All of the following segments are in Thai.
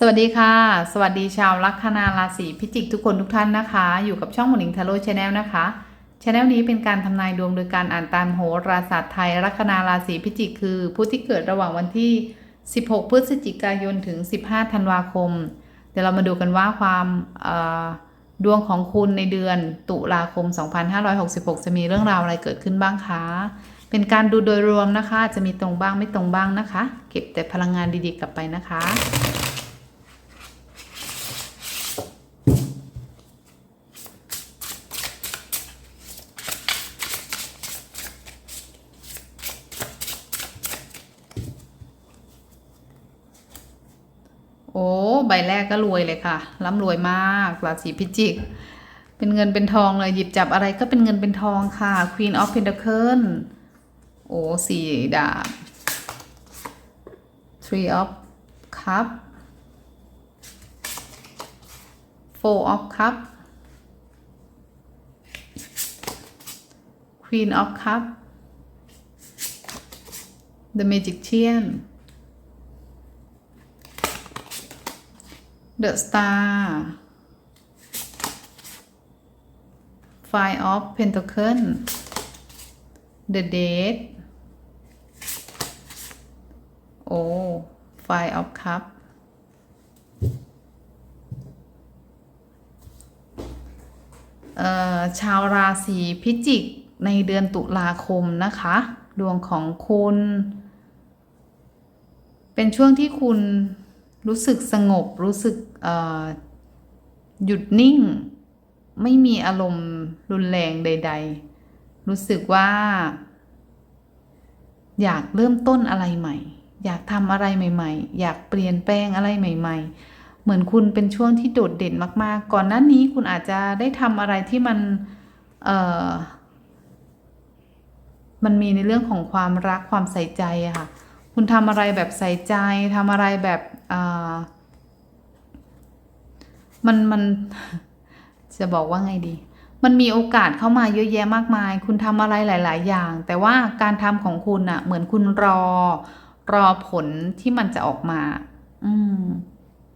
สวัสดีค่ะ สวัสดีชาวลัคนาราศีพิจิกทุกคนทุกท่านนะคะ อยู่กับช่องหมอนิงทาโร่ชาแนลนะคะชาแนลนี้เป็นการทำนายดวงโดยการอ่านตามโหราศาสตร์ไทยลัคนาราศีพิจิกคือ ผู้ที่เกิดระหว่างวันที่ 16 พฤศจิกายนถึง 15 ธันวาคม เดี๋ยวเรามาดูกันว่าความดวงของคุณในเดือนตุลาคม 2566 จะมีเรื่องราวอะไรเกิดขึ้นบ้างคะ เป็นการดูโดยรวมนะคะ จะมีตรงบ้างไม่ตรงบ้างนะคะ เก็บแต่พลังงานดีๆกลับไปนะคะ โอ้ใบแรกก็รวยเลยค่ะร่ำรวยมากราศีพิจิก เป็นเงินเป็นทองเลยหยิบจับอะไรก็เป็นเงินเป็นทองค่ะ Queen of Pentacles โอ้สี่ดาบ Three of Cup Four of Cup Queen of Cup The Magician The Star Five of Pentacle The Date โอ้ Five of Cup เอ่อชาวราศีพิจิกในเดือนตุลาคมนะคะ ดวงของคุณ เป็นช่วงที่คุณ รู้สึกสงบ รู้สึกหยุดนิ่ง ไม่มีอารมณ์รุนแรงใด ๆ รู้สึกว่า อยากเริ่มต้นอะไรใหม่ อยากทำอะไรใหม่ ๆ อยากเปลี่ยนแปลงอะไรใหม่ ๆ เหมือนคุณเป็นช่วงที่โดดเด่นมาก ๆ ก่อนหน้านี้คุณอาจจะได้ทำอะไรที่มันมันมีในเรื่องของความรักความใส่ใจค่ะ คุณทำอะไรแบบใส่ใจทำอะไรแบบ มันมันจะบอกว่าไงดี มันมีโอกาสเข้ามาเยอะแยะมากมาย คุณทำอะไรหลาย ๆ อย่าง แต่ว่าการทำของคุณอะเหมือนคุณรอ รอผลที่มันจะออกมา อืม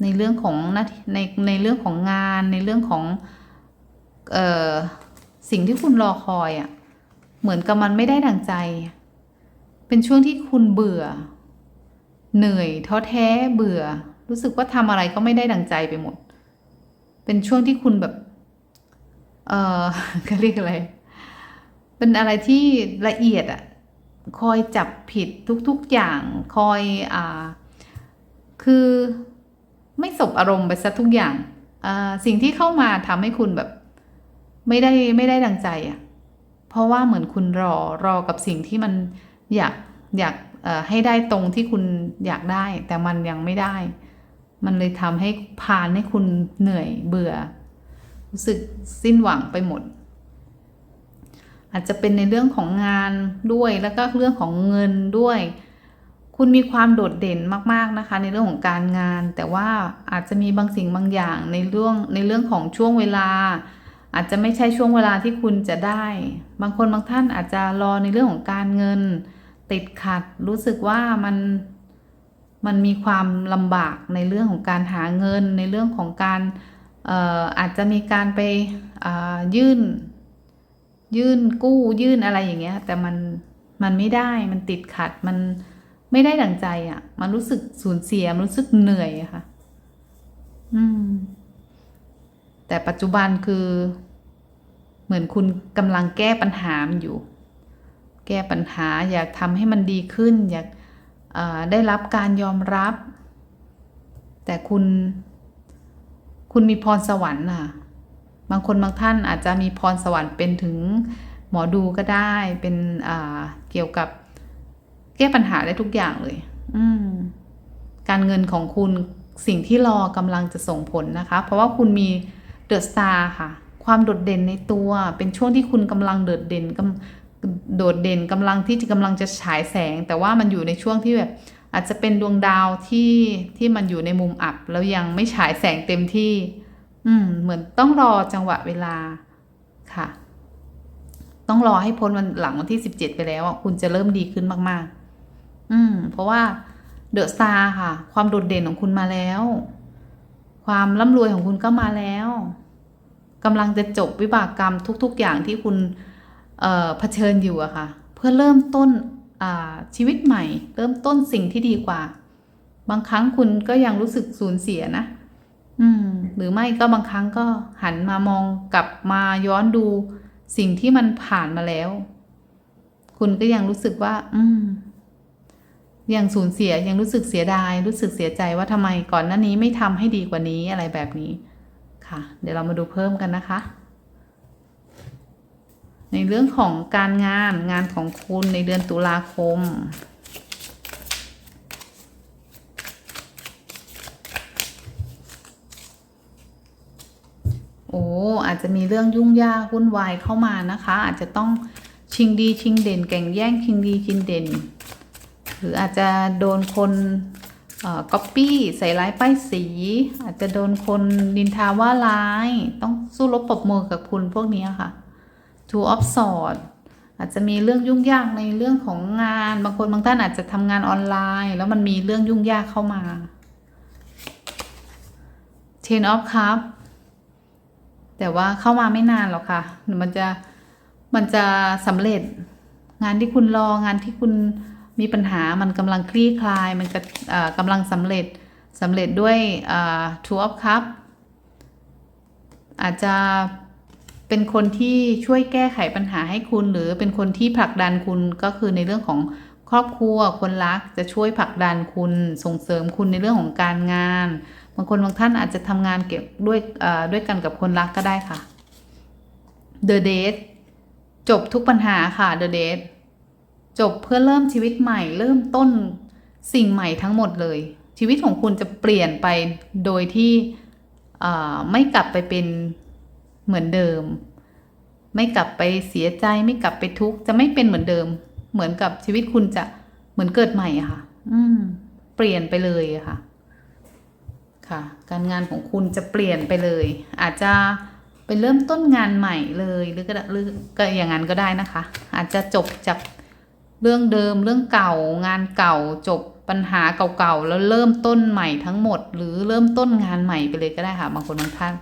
ในเรื่องของหน้าในในเรื่องของงาน ในเรื่องของ เอ่อสิ่งที่คุณรอคอยอะเหมือนกับมันไม่ได้ดังใจ เป็นช่วงที่คุณเบื่อ เหนื่อยท้อแท้เบื่อ รู้สึกว่าทำอะไรก็ไม่ได้ดังใจไปหมด เป็นช่วงที่คุณแบบ เออเขาเรียกอะไร เป็นอะไรที่ละเอียดอะคอยจับผิดทุกๆอย่างคอยอ่า คือไม่สบอารมณ์ไปซะทุกอย่างสิ่งที่เข้ามาทำให้คุณแบบ ไม่ได้ไม่ได้ดังใจอะเพราะว่าเหมือนคุณรอรอกับสิ่งที่มันอยากอยาก ให้ได้ตรงที่คุณอยากได้ แต่มันยังไม่ได้ มันเลยทำให้พานให้คุณเหนื่อยเบื่อ รู้สึกสิ้นหวังไปหมด อาจจะเป็นในเรื่องของงานด้วยแล้วก็เรื่องของเงินด้วย คุณมีความโดดเด่นมาก ๆนะคะ ในเรื่องของการงาน แต่ว่าอาจจะมีบางสิ่งบางอย่างในเรื่องในเรื่องของช่วงเวลาอาจจะไม่ใช่ช่วงเวลาที่คุณจะได้ บางคนบางท่านอาจจะรอในเรื่องของการเงิน ติดขัด รู้สึกว่ามันมันมีความลำบากในเรื่องของการหาเงิน ในเรื่องของการเอ่อาจจะมีการไปยื่น ยื่นกู้ยื่นอะไรอย่างเงี้ย แต่มันมันไม่ได้มันติดขัดมันไม่ได้ดังใจอะ่ะ มันรู้สึกสูญเสียมันรู้สึกเหนื่อยอะค่ะ อืม แต่ปัจจุบันคือ เหมือนคุณกำลังแก้ปัญหามันอยู่ แก้ปัญหา อยากทำให้มันดีขึ้น อยากได้รับการยอมรับ แต่คุณ คุณมีพรสวรรค์น่ะ บางคนบางท่านอาจจะมีพรสวรรค์เป็นถึงหมอดูก็ได้ เป็นเกี่ยวกับแก้ปัญหาได้ทุกอย่างเลย อืมการเงินของคุณสิ่งที่รอกำลังจะส่งผลนะคะ เพราะว่าคุณมีเดอะสตาร์ค่ะ ความโดดเด่นในตัว เป็นช่วงที่คุณกำลังโดดเด่นกำ โดดเด่นกำลังที่จะกำลังจะฉายแสง แต่ว่ามันอยู่ในช่วงที่แบบอาจจะเป็นดวงดาวที่ที่มันอยู่ในมุมอับ แล้วยังไม่ฉายแสงเต็มที่ อืม เหมือนต้องรอจังหวะเวลาค่ะ ต้องรอให้พ้นวันหลังวันที่สิบเจ็ดไปแล้วคุณจะเริ่มดีขึ้นมาก ๆ อืม เพราะว่าเดอะสตาร์ค่ะ ความโดดเด่นของคุณมาแล้ว ความร่ำรวยของคุณก็มาแล้วกำลังจะจบวิบากกรรมทุก ๆ อย่างที่คุณ เผชิญอยู่อะค่ะ เพื่อเริ่มต้นชีวิตใหม่ เริ่มต้นสิ่งที่ดีกว่า บางครั้งคุณก็ยังรู้สึกสูญเสียนะอืม หรือไม่ก็บางครั้งก็หันมามองกลับมาย้อนดูสิ่งที่มันผ่านมาแล้ว คุณก็ยังรู้สึกว่า อืม ยังสูญเสียยังรู้สึกเสียดาย รู้สึกเสียใจว่าทำไมก่อนหน้านี้ไม่ทำให้ดีกว่านี้อะไรแบบนี้ ค่ะ เดี๋ยวเรามาดูเพิ่มกันนะคะ ในเรื่องของการงานงานของคุณในเดือนตุลาคม โอ้อาจจะมีเรื่องยุ่งยากวุ่นวายเข้ามานะคะ อาจจะต้องชิงดีชิงเด่น แก่งแย่งชิงดีชิงเด่น หรืออาจจะโดนคนก๊อปปี้ใส่ร้ายป้ายสี อาจจะโดนคนดินทาว่าร้าย ต้องสู้รบปรบมือกับคุณพวกนี้ค่ะ Two of sword อาจจะมีเรื่องยุ่งยากในเรื่องของงาน บางคนบางท่านอาจจะทำงานออนไลน์ แล้วมันมีเรื่องยุ่งยากเข้ามา Ten of Cups แต่ว่าเข้ามาไม่นานหรอกค่ะมันจะมันจะสำเร็จงานที่คุณรองานที่คุณมีปัญหามันกำลังคลี่คลาย มันจะกำลังสำเร็จสำเร็จด้วย Two of cup อาจจะ เป็นคนที่ช่วยแก้ไขปัญหาให้คุณ หรือเป็นคนที่ผลักดันคุณก็คือในเรื่องของครอบครัวคนรักจะช่วยผลักดันคุณส่งเสริมคุณในเรื่องของการงาน บางคนบางท่านอาจจะทำงานเกี่ยวด้วยด้วยกันกับคนรักก็ได้ค่ะ The Date จบทุกปัญหาค่ะ The Date จบเพื่อเริ่มชีวิตใหม่ เริ่มต้นสิ่งใหม่ทั้งหมดเลย ชีวิตของคุณจะเปลี่ยนไปโดยที่ไม่กลับไปเป็น เหมือนเดิม ไม่กลับไปเสียใจไม่กลับไปทุกข์จะไม่เป็นเหมือนเดิม เหมือนกับชีวิตคุณจะเหมือนเกิดใหม่อะค่ะ อืม เปลี่ยนไปเลยอะค่ะ ค่ะ การงานของคุณจะเปลี่ยนไปเลย อาจจะไปเริ่มต้นงานใหม่เลยหรือก็หรือก็อย่างนั้นก็ได้นะคะ อาจจะจบจากเรื่องเดิมเรื่องเก่างานเก่าจบปัญหาเก่าๆแล้วเริ่มต้นใหม่ทั้งหมด หรือเริ่มต้นงานใหม่ไปเลยก็ได้ค่ะบางคนบางท่าน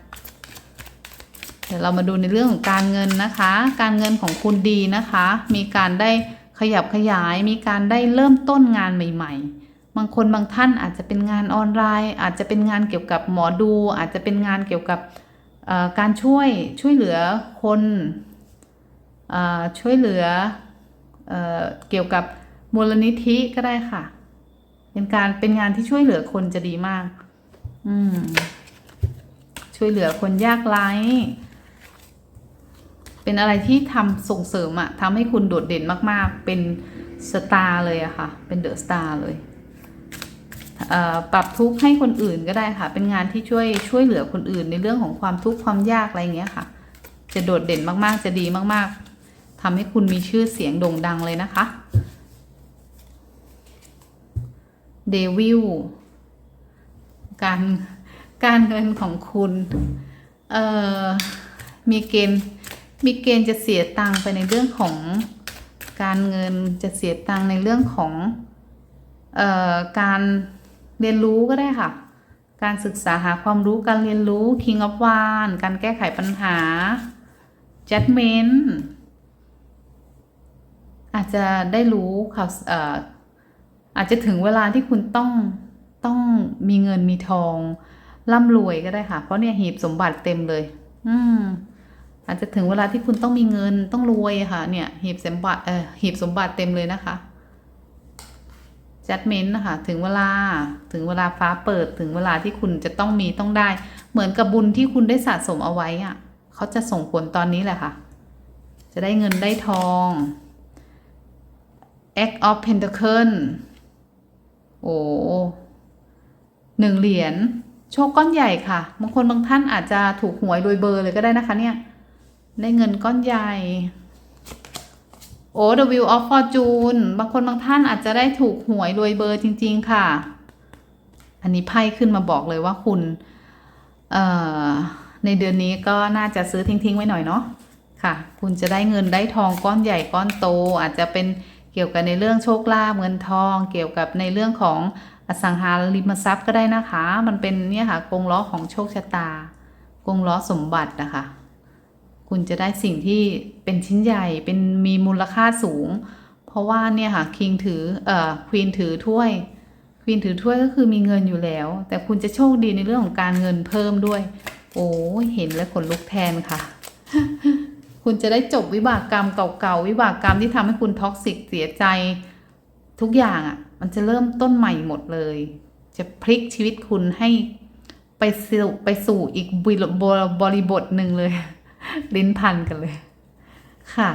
เดี๋ยวเรามาดูในเรื่องของการเงินนะคะ การเงินของคุณดีนะคะ มีการได้ขยับขยาย มีการได้เริ่มต้นงานใหม่ ๆ บางคนบางท่านอาจจะเป็นงานออนไลน์ อาจจะเป็นงานเกี่ยวกับหมอดู อาจจะเป็นงานเกี่ยวกับการช่วยช่วยเหลือคนช่วยเหลือเอเกี่ยวกับมูลนิธิก็ได้ค่ะ เป็นการเป็นงานที่ช่วยเหลือคนจะดีมาก อืมช่วยเหลือคนยากไร้ เป็นอะไรที่ทำส่งเสริมอะทำให้คุณโดดเด่นมากๆ เป็นสตาร์เลยอะค่ะ เป็นเดอะสตาร์เลยปรับทุกข์ให้คนอื่นก็ได้ค่ะ เป็นงานที่ช่วยช่วยเหลือคนอื่นในเรื่องของความทุกข์ความยากอะไรเงี้ยค่ะ จะโดดเด่นมากๆ จะดีมากๆทำให้คุณมีชื่อเสียงโด่งดังเลยนะคะเดวิลการการเงินของคุณ เอ่อ มีเกณฑ์ มีเกณฑ์จะเสียตังค์ไปในเรื่องของการเงินจะเสียตังค์ในเรื่องของออการเรียนรู้ก็ได้ค่ะ การศึกษาหาความรู้การเรียนรู้ King of w a n การแก้ไขปัญหา Judgment อาจจะได้รู้ข่าวเอ่ออาจจะถึงเวลาที่คุณต้องต้องมีเงินมีทองร่ำรวยก็ได้ค่ะ เพราะเนี่ยหีบสมบัติเต็มเลย อืม อาจจะถึงเวลาที่คุณต้องมีเงินต้องรวยค่ะ เนี่ยหีบสมบัติเออหีบสมบัติเต็มเลยนะคะจัดเมนต์นะคะถึงเวลาถึงเวลาฟ้าเปิดถึงเวลาที่คุณจะต้องมีต้องได้ เหมือนกับบุญที่คุณได้สะสมเอาไว้อะเขาจะส่งผลตอนนี้แหละค่ะ จะได้เงินได้ทอง Act of Pentacle โอ้หนึ่งเหรียญโชคก้อนใหญ่ค่ะบางคนบางท่านอาจจะถูกหวยโดยเบอร์เลยก็ได้นะคะเนี่ย ได้เงินก้อนใหญ่โอ้ The Wheel of Fortune บางคนบางท่านอาจจะได้ถูกหวยโดยเบอร์จริง ๆ ค่ะ อันนี้ไพ่ขึ้นมาบอกเลยว่าคุณเอ่อในเดือนนี้ก็น่าจะซื้อทิ้ง ๆ ไว้หน่อยเนาะค่ะ คุณจะได้เงินได้ทองก้อนใหญ่ก้อนโต อาจจะเป็นเกี่ยวกับในเรื่องโชคลาภเงินทอง เกี่ยวกับในเรื่องของอสังหาริมทรัพย์ก็ได้นะคะ มันเป็นเนี่ยค่ะกงล้อของโชคชะตากงล้อสมบัตินะคะ คุณจะได้สิ่งที่เป็นชิ้นใหญ่เป็นมีมูลค่าสูง เพราะว่าเนี่ยค่ะคิงถือเอ่อควีนถือถ้วยควีนถือถ้วยก็คือมีเงินอยู่แล้ว แต่คุณจะโชคดีในเรื่องของการเงินเพิ่มด้วย โอ้เห็นแล้วขนลุกแทนค่ะ คุณจะได้จบวิบากกรรมเก่าๆวิบากกรรมที่ทำให้คุณท็อกซิกเสียใจทุกอย่างอะ่ะ มันจะเริ่มต้นใหม่หมดเลย จะพลิกชีวิตคุณให้ไปสู่ไปสู่อีกบริบทหนึ่งเลย ลิ้นพันกันเลย ค่ะ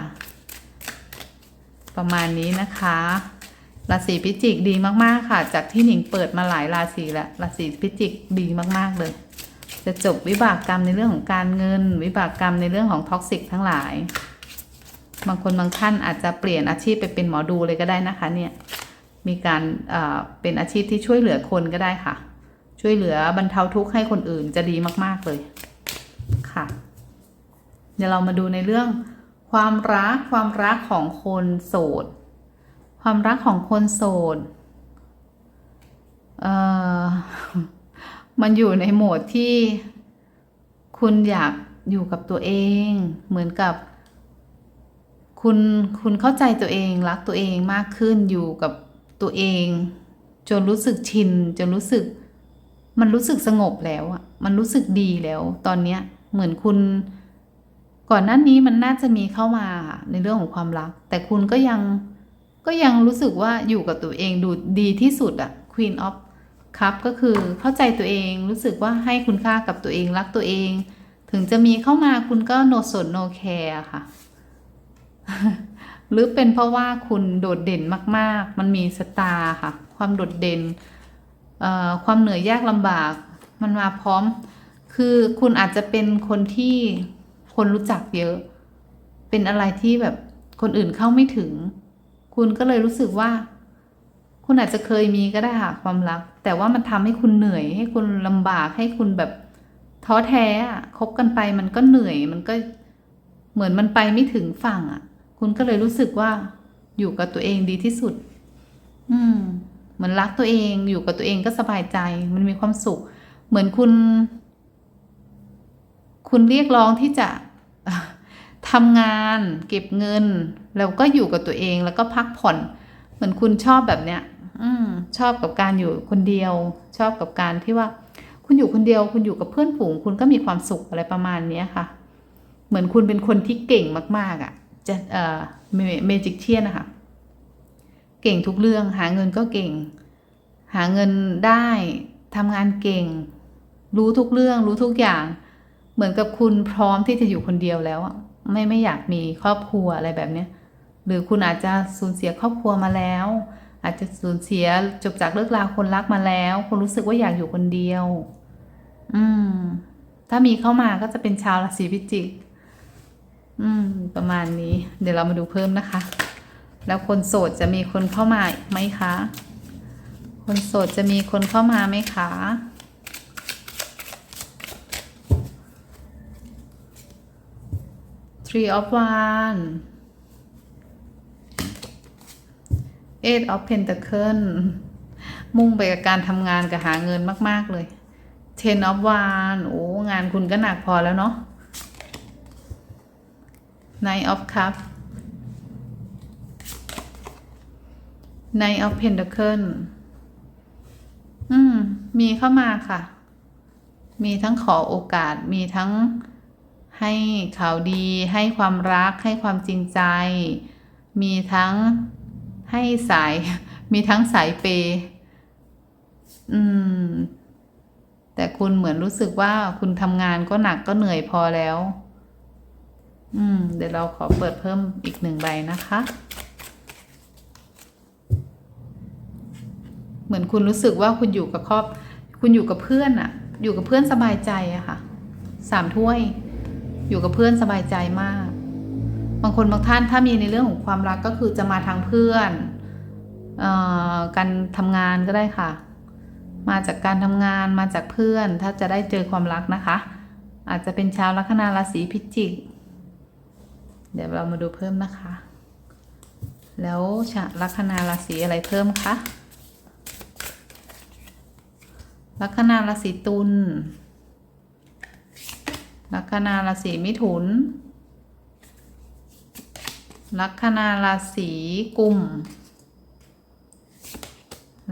ประมาณนี้นะคะราศีพิจิกดีมากๆค่ะ จากที่หนิงเปิดมาหลายราศีแล้วราศีพิจิกดีมากๆเลย จะจบวิบากกรรมในเรื่องของการเงิน วิบากกรรมในเรื่องของท็อกซิกทั้งหลาย บางคนบางท่านอาจจะเปลี่ยนอาชีพไปเป็นหมอดูเลยก็ได้นะคะ เนี่ย มีการเป็นอาชีพที่ช่วยเหลือคนก็ได้ค่ะ ช่วยเหลือบรรเทาทุกข์ให้คนอื่นจะดีมากๆเลย เดี๋ยวเรามาดูในเรื่อง ความรักความรักของคนโสด ความรักของคนโสดเอ่อมันอยู่ในโหมดที่คุณอยากอยู่กับตัวเอง เหมือนกับ คุณคุณเข้าใจตัวเองรักตัวเองมากขึ้นอยู่กับตัวเอง จนรู้สึกชินจนรู้สึก มันรู้สึกสงบแล้วอะมันรู้สึกดีแล้ว ตอนเนี้ยเหมือนคุณ ก่อนหน้านี้มันน่าจะมีเข้ามาในเรื่องของความรัก แต่คุณก็ยังก็ยังรู้สึกว่าอยู่กับตัวเองดูดีที่สุดอะ Queen of ครับก็คือเข้าใจตัวเองรู้สึกว่าให้คุณค่ากับตัวเองรักตัวเอง ถึงจะมีเข้ามาคุณก็โนสนโนแคร์ค่ะ หรือเป็นเพราะว่าคุณโดดเด่นมาก ๆ มันมีสตาร์ค่ะ ความโดดเด่นเอ่อความเหนื่อยยากลำบาก มันมาพร้อม คือคุณอาจจะเป็นคนที่ คนรู้จักเยอะ เป็นอะไรที่แบบคนอื่นเข้าไม่ถึง คุณก็เลยรู้สึกว่า คุณอาจจะเคยมีก็ได้ค่ะความรัก แต่ว่ามันทำให้คุณเหนื่อย ให้คุณลำบากให้คุณแบบท้อแท้อะคบกันไปมันก็เหนื่อย มันก็เหมือนมันไปไม่ถึงฝั่งอะ คุณก็เลยรู้สึกว่าอยู่กับตัวเองดีที่สุด อืม เหมือนรักตัวเองอยู่กับตัวเองก็สบายใจ มันมีความสุข เหมือนคุณ คุณเรียกร้องที่จะทำงานเก็บเงิน แล้วก็อยู่กับตัวเองแล้วก็พักผ่อนเหมือนคุณชอบแบบเนี้ย อืมชอบกับการอยู่คนเดียว ชอบกับการที่ว่า คุณอยู่คนเดียว คุณอยู่กับเพื่อนฝูง คุณก็มีความสุขอะไรประมาณเนี้ยค่ะ เหมือนคุณเป็นคนที่เก่งมาก ๆอะจะเอ่อเมจิกเชียนนะคะเก่งทุกเรื่องหาเงินก็เก่ง หาเงินได้ทำงานเก่ง รู้ทุกเรื่องรู้ทุกอย่าง เหมือนกับคุณพร้อมที่จะอยู่คนเดียวแล้วอะไม่ไม่อยากมีครอบครัวอะไรแบบเนี้ยหรือคุณอาจจะสูญเสียครอบครัวมาแล้ว อาจจะสูญเสียจบจากเลิกลาคนรักมาแล้ว คุณรู้สึกว่าอยากอยู่คนเดียว อืม ถ้ามีเข้ามาก็จะเป็นชาวราศีพิจิก อืม ประมาณนี้ เดี๋ยวเรามาดูเพิ่มนะคะ แล้วคนโสดจะมีคนเข้ามาไหมคะ คนโสดจะมีคนเข้ามาไหมคะ Three of One Eight of Pentacle มุ่งไปกับการทำงานกับหาเงินมาก ๆ เลย Ten of One โอ้ งานคุณก็หนักพอแล้วเนาะ Nine of cup Nine of Pentacle อืม มีเข้ามาค่ะ มีทั้งขอโอกาส มีทั้ง ให้ข่าวดี ให้ความรัก ให้ความจริงใจ มีทั้งให้สาย มีทั้งสายเปย์อืม แต่คุณเหมือนรู้สึกว่าคุณทำงานก็หนักก็เหนื่อยพอแล้ว อืม เดี๋ยวเราขอเปิดเพิ่มอีกหนึ่งใบนะคะ เหมือนคุณรู้สึกว่าคุณอยู่กับครอบ คุณอยู่กับเพื่อนอะอยู่กับเพื่อนสบายใจอะค่ะ สามถ้วย อยู่กับเพื่อนสบายใจมาก บางคนบางท่านถ้ามีในเรื่องของความรักก็คือจะมาทางเพื่อนออการทำงานก็ได้ค่ะ มาจากการทำงานมาจากเพื่อน ถ้าจะได้เจอความรักนะคะ อาจจะเป็นชาวลัคนาราศีพิจิก เดี๋ยวเรามาดูเพิ่มนะคะ แล้วชาวลัคนาราศีอะไรเพิ่มคะลัคนาราศีตุล ลัคนาราศีมิถุน ลัคนาราศีกุม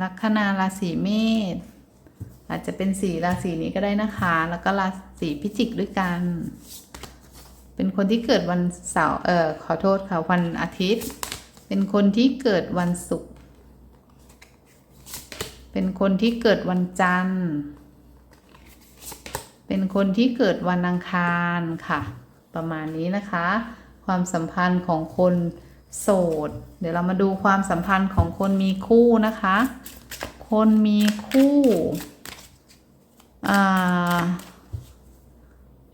ลัคนาราศีเมษ อาจจะเป็นสีราศีนี้ก็ได้นะคะ แล้วก็ราศีพิจิกด้วยกัน เป็นคนที่เกิดวันเสาร์ เออขอโทษค่ะวันอาทิตย์ เป็นคนที่เกิดวันศุกร์ เป็นคนที่เกิดวันจันทร์ เป็นคนที่เกิดวันอังคารค่ะ ประมาณนี้นะคะ ความสัมพันธ์ของคนโสด เดี๋ยวเรามาดูความสัมพันธ์ของคนมีคู่นะคะ คนมีคู่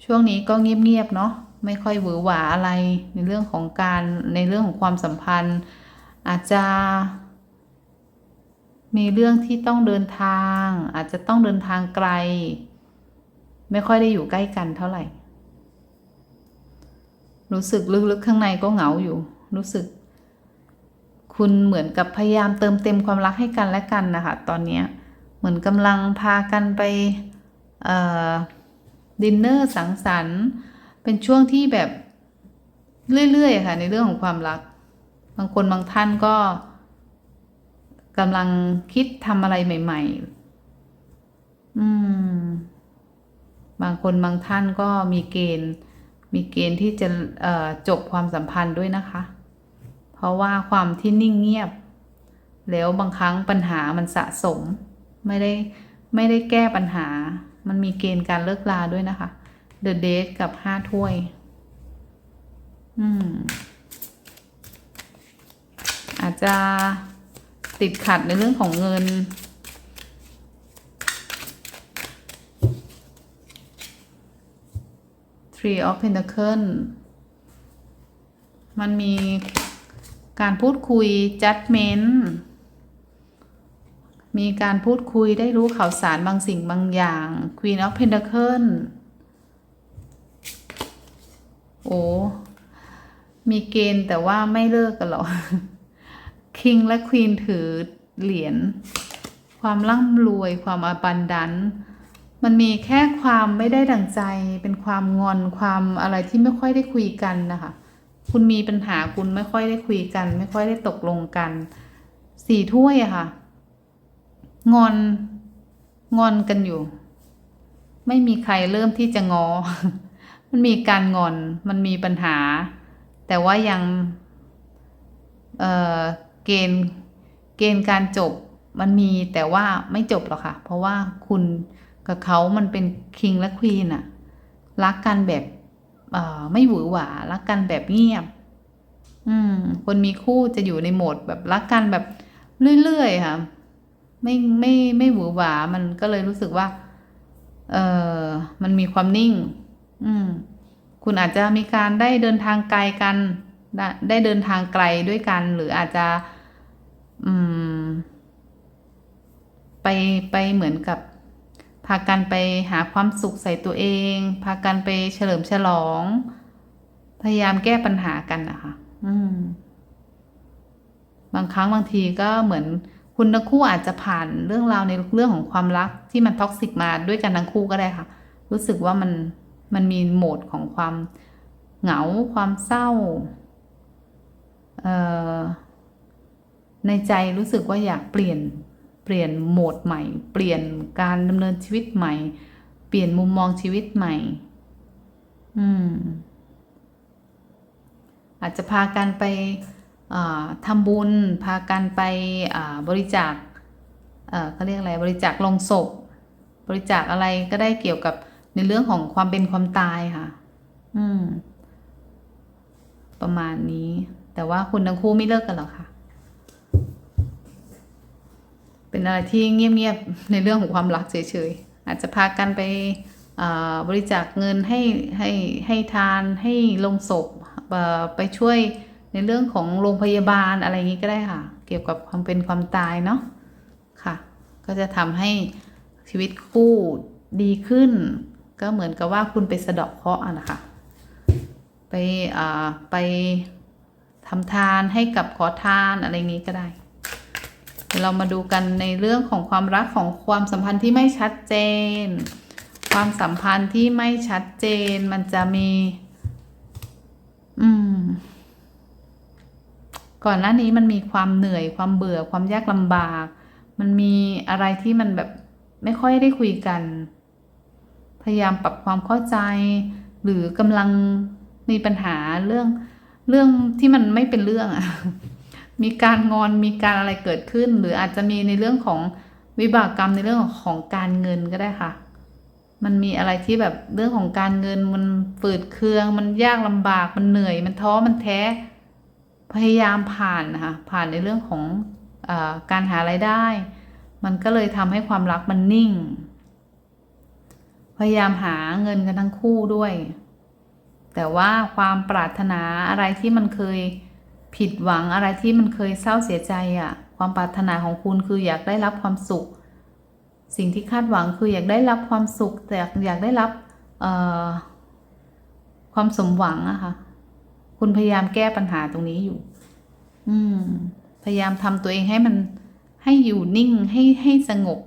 ช่วงนี้ก็เงียบๆเนาะไม่ค่อยหวือหวาอะไรในเรื่องของการในเรื่องของความสัมพันธ์ อาจจะ มีเรื่องที่ต้องเดินทาง อาจจะต้องเดินทางไกล ไม่ค่อยได้อยู่ใกล้กันเท่าไหร่ รู้สึกลึกๆข้างในก็เหงาอยู่ รู้สึก คุณเหมือนกับพยายามเติมเต็มความรักให้กันและกันนะคะตอนนี้เหมือนกำลังพากันไปดินเนอร์สังสรรค์เป็นช่วงที่แบบเรื่อยๆค่ะในเรื่องของความรัก บางคนบางท่านก็กำลังคิดทำอะไรใหม่ ๆ อืม บางคนบางท่านก็มีเกณฑ์ มีเกณฑ์ที่จะจบความสัมพันธ์ด้วยนะคะ เพราะว่าความที่นิ่งเงียบ แล้วบางครั้งปัญหามันสะสม ไม่ได้ไม่ได้แก้ปัญหา มันมีเกณฑ์การเลิกลาด้วยนะคะ The Date กับห้าถ้วย อืม อาจจะติดขัดในเรื่องของเงิน Three of Pentacle มันมีการพูดคุย judgment มีการพูดคุยได้รู้ข่าวสารบางสิ่งบางอย่าง Queen of Pentacle โอ้ มีเกณฑ์แต่ว่าไม่เลิกกันหรอกคิงและควีนถือเหรียญ ความร่ำรวยความอบันดัน มันมีแค่ความไม่ได้ดังใจ เป็นความงอนความอะไรที่ไม่ค่อยได้คุยกันนะคะคุณมีปัญหาคุณไม่ค่อยได้คุยกัน ไม่ค่อยได้ตกลงกันสี่ถ้วยอะค่ะ งอนงอนกันอยู่ ไม่มีใครเริ่มที่จะงอ มันมีการงอนมันมีปัญหา แต่ว่ายังเออเกณฑ์เกณฑ์การจบมันมีแต่ว่าไม่จบหรอกค่ะ เพราะว่าคุณ กับเขามันเป็นคิงและควีนอะรักกันแบบไม่หวือหวารักกันแบบเงียบ อืม คนมีคู่จะอยู่ในโหมดแบบรักกันแบบเรื่อยๆค่ะไม่ไม่ไม่หวือหวา มันก็เลยรู้สึกว่า เออมันมีความนิ่ง อืม คุณอาจจะมีการได้เดินทางไกลกัน ได้ได้เดินทางไกลด้วยกัน หรืออาจจะ อืม ไปไปเหมือนกับ พากันไปหาความสุขใส่ตัวเอง พากันไปเฉลิมฉลอง พยายามแก้ปัญหากันนะคะอืม บางครั้งบางทีก็เหมือนคุณทั้งคู่อาจจะผ่านเรื่องราวในเรื่องของความรักที่มันท็อกซิกมาด้วยกันทั้งคู่ก็ได้ค่ะ รู้สึกว่ามันมันมีโหมดของความเหงาความเศร้าเอ่อในใจรู้สึกว่าอยากเปลี่ยน เปลี่ยนโหมดใหม่ เปลี่ยนการดำเนินชีวิตใหม่ เปลี่ยนมุมมองชีวิตใหม่ อืม อาจจะพากันไปทำบุญ พากันไปบริจาคเอ่อเขาเรียกอะไร บริจาคลงศพ บริจาคอะไรก็ได้เกี่ยวกับในเรื่องของความเป็นความตายค่ะ อืม ประมาณนี้ แต่ว่าคุณทั้งคู่ไม่เลิกกันหรอกค่ะ เป็นอะไรที่เงียบๆในเรื่องของความรักเฉยๆอาจจะพากันไปบริจาคเงินให้ให้ให้ทานให้ลงศพไปช่วยในเรื่องของโรงพยาบาลอะไรอย่างนี้ก็ได้ค่ะ เกี่ยวกับความเป็นความตายเนาะค่ะ ก็จะทำให้ชีวิตคู่ดีขึ้น ก็เหมือนกับว่าคุณไปสะเดาะเคราะห์นะคะไปไปทำทานให้กับขอทานอะไรอย่างนี้ก็ได้ ดี๋ยวเรามาดูกันในเรื่องของความรักของความสัมพันธ์ที่ไม่ชัดเจน ความสัมพันธ์ที่ไม่ชัดเจนมันจะมี อืม ก่อนหน้านี้มันมีความเหนื่อยความเบื่อความยากลำบาก มันมีอะไรที่มันแบบไม่ค่อยได้คุยกัน พยายามปรับความเข้าใจ หรือกำลังมีปัญหาเรื่องเรื่องที่มันไม่เป็นเรื่องอะ มีการงอนมีการอะไรเกิดขึ้น หรืออาจจะมีในเรื่องของวิบากกรรมในเรื่องของการเงินก็ได้ค่ะ มันมีอะไรที่แบบเรื่องของการเงินมันฝืดเคือง มันยากลำบากมันเหนื่อย มันท้อมันแท้ พยายามผ่านนะคะผ่านในเรื่องของอการหาไรายได้ มันก็เลยทำให้ความรักมันนิ่ง พยายามหาเงินกันทั้งคู่ด้วย แต่ว่าความปรารถนาอะไรที่มันเคย ผิดหวังอะไรที่มันเคยเศร้าเสียใจอะ่ะ ความปรารถนาของคุณคืออยากได้รับความสุข สิ่งที่คาดหวังคืออยากได้รับความสุขแต่อยากได้รับความสมหวังอะค่ะ คุณพยายามแก้ปัญหาตรงนี้อยู่ อืม พยายามทำตัวเองให้มันให้อยู่นิ่งให้ให้สงบ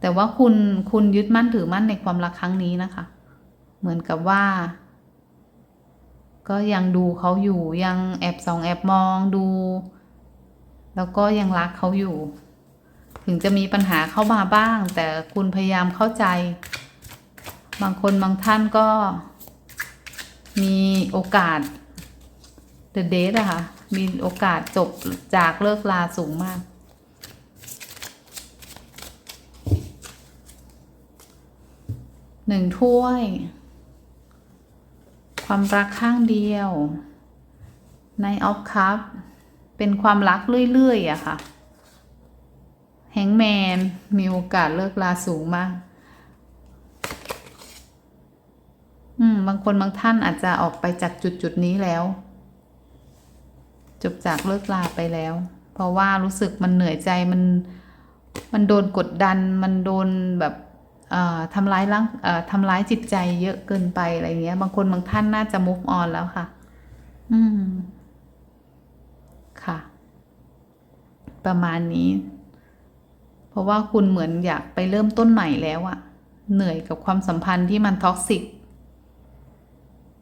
แต่ว่าคุณคุณยึดมั่นถือมั่นในความรักครั้งนี้นะคะ เหมือนกับว่า ก็ยังดูเขาอยู่ยังแอบส่องแอบมองดู แล้วก็ยังรักเขาอยู่ ถึงจะมีปัญหาเข้ามาบ้าง แต่คุณพยายามเข้าใจ บางคนบางท่านก็ มีโอกาส The Date อะค่ะ มีโอกาสจบจากเลิกลาสูงมาก หนึ่งถ้วย ความรักข้างเดียวในออฟคัพเป็นความรักเรื่อยๆอะค่ะ แฮงแมน มีโอกาสเลิกลาสูงมาก อืม บางคนบางท่านอาจจะออกไปจากจุดจุดๆนี้แล้ว จบจากเลิกลาไปแล้ว เพราะว่ารู้สึกมันเหนื่อยใจมัน มันโดนกดดัน มันโดนแบบ ทำร้ายร่างทำร้ายจิตใจเยอะเกินไปอะไรเงี้ย บางคนบางท่านน่าจะ move on แล้วค่ะ อืม ค่ะ ประมาณนี้ เพราะว่าคุณเหมือนอยากไปเริ่มต้นใหม่แล้วอะเหนื่อยกับความสัมพันธ์ที่มันท็อกซิก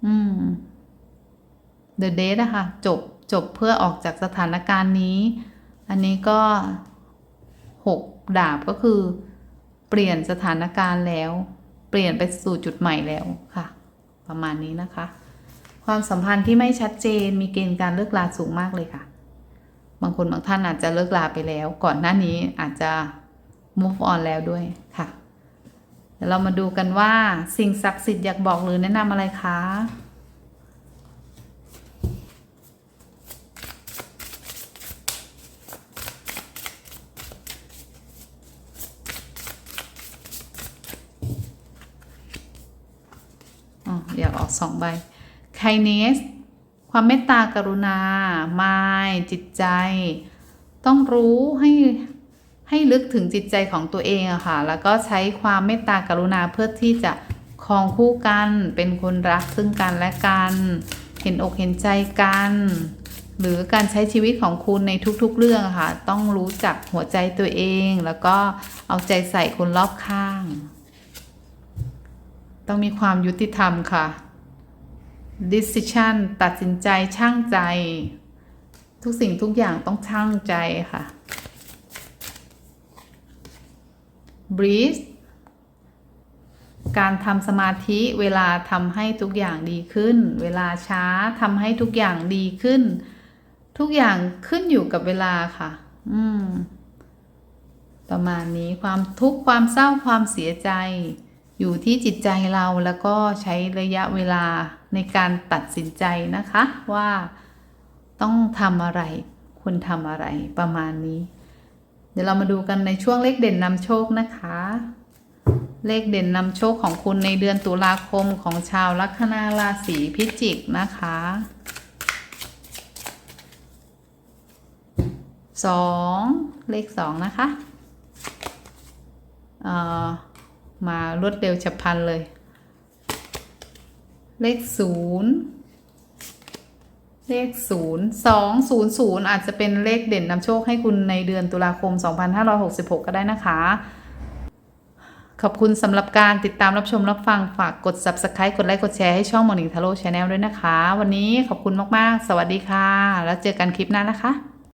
อืม The Date อะค่ะ จบจบเพื่อออกจากสถานการณ์นี้ อันนี้ก็หกดาบก็คือ เปลี่ยนสถานการณ์แล้ว เปลี่ยนไปสู่จุดใหม่แล้วค่ะ ประมาณนี้นะคะ ความสัมพันธ์ที่ไม่ชัดเจนมีเกณฑ์การเลิกลาสูงมากเลยค่ะ บางคนบางท่านอาจจะเลิกลาไปแล้ว ก่อนหน้านี้อาจจะ move on แล้วด้วยค่ะเดี๋ยวเรามาดูกันว่าสิ่งศักดิ์สิทธิ์อยากบอกหรือแนะนำอะไรคะ อ๋ออยากออก สองใบ kindness ความเมตตากรุณามจิตใจ ต้องรู้ให้ให้ลึกถึงจิตใจของตัวเองอะค่ะ แล้วก็ใช้ความเมตตากรุณาเพื่อที่จะคองคู่กัน เป็นคนรักซึ่งกันและกัน เห็นอกเห็นใจกัน หรือการใช้ชีวิตของคุณในทุกๆเรื่องค่ะ ต้องรู้จักหัวใจตัวเอง แล้วก็เอาใจใส่คนรอบข้าง ต้องมีความยุติธรรมค่ะ decision ตัดสินใจช่างใจ ทุกสิ่งทุกอย่างต้องช่างใจค่ะ breathe การทำสมาธิเวลาทำให้ทุกอย่างดีขึ้น เวลาช้าทำให้ทุกอย่างดีขึ้น ทุกอย่างขึ้นอยู่กับเวลาค่ะ อืม ประมาณนี้ความทุกข์ความเศร้าความเสียใจ อยู่ที่จิตใจเราแล้วก็ใช้ระยะเวลา ในการตัดสินใจนะคะว่าต้องทำอะไรควรทำอะไรประมาณนี้ เดี๋ยวเรามาดูกันในช่วงเลขเด่นนำโชคนะคะ เลขเด่นนำโชคของคุณในเดือนตุลาคมของชาวลัคนาราศีพิจิกนะคะสองเลขสองนะคะเออมารวดเร็วฉับพลันเลย เลขศูนย์เลเลข0 2 0 0อาจจะเป็นเลขเด่นนำโชคให้คุณในเดือนตุลาคม 2566 ก็ได้นะคะ ขอบคุณสำหรับการติดตามรับชมรับฟังฝากกด subscribe กดไลค์กดแชร์ให้ช่อง Morning Taro Channel ด้วยนะคะ วันนี้ขอบคุณมาก ๆ สวัสดีค่ะ แล้วเจอกันคลิปหน้านะคะ